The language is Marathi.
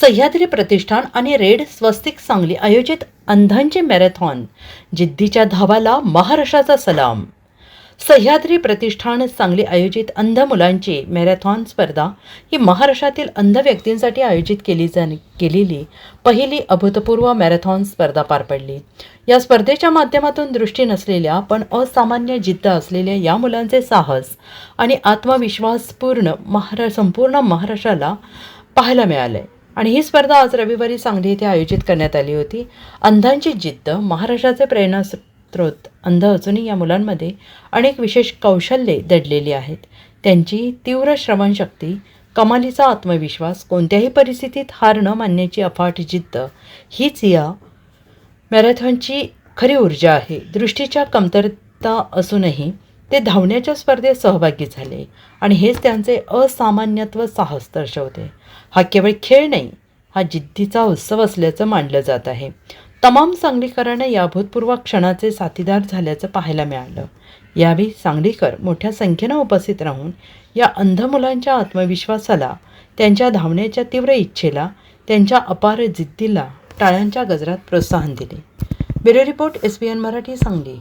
सह्याद्री प्रतिष्ठान आणि रेड स्वस्तिक सांगली आयोजित अंधांचे मॅरेथॉन जिद्दीच्या धावाला महाराष्ट्राचा सलाम. सह्याद्री प्रतिष्ठान सांगली आयोजित अंध मुलांची मॅरेथॉन स्पर्धा ही महाराष्ट्रातील अंध व्यक्तींसाठी आयोजित केली जा केलेली पहिली अभूतपूर्व मॅरेथॉन स्पर्धा पार पडली. या स्पर्धेच्या माध्यमातून दृष्टी नसलेल्या पण असामान्य जिद्द असलेल्या या मुलांचे साहस आणि आत्मविश्वासपूर्ण महारा संपूर्ण महाराष्ट्राला पाहायला मिळालं. आहे आणि ही स्पर्धा आज रविवारी सांगली येथे आयोजित करण्यात आली होती. अंधांची जिद्द महाराष्ट्राचे प्रेरणास्रोत अंध अजूनही या मुलांमध्ये अनेक विशेष कौशल्ये दडलेली आहेत. त्यांची तीव्र श्रवणशक्ती कमालीचा आत्मविश्वास कोणत्याही परिस्थितीत हार न मानण्याची अफाट जिद्द हीच या मॅरेथॉनची खरी ऊर्जा आहे. दृष्टीच्या कमतरता असूनही ते धावण्याच्या स्पर्धेत सहभागी झाले आणि हेच त्यांचे असामान्यत्व साहस दर्शवते. हा केवळ खेळ नाही हा जिद्दीचा उत्सव असल्याचं मानलं जात आहे. तमाम सांगलीकरांना या भूतपूर्व क्षणाचे साथीदार झाल्याचं पाहायला मिळालं. यावेळी सांगलीकर मोठ्या संख्येनं उपस्थित राहून या अंध मुलांच्या आत्मविश्वासाला त्यांच्या धावण्याच्या तीव्र इच्छेला त्यांच्या अपार जिद्दीला टाळ्यांच्या गजरात प्रोत्साहन दिले. Bureau report S B N Marathi Sangli.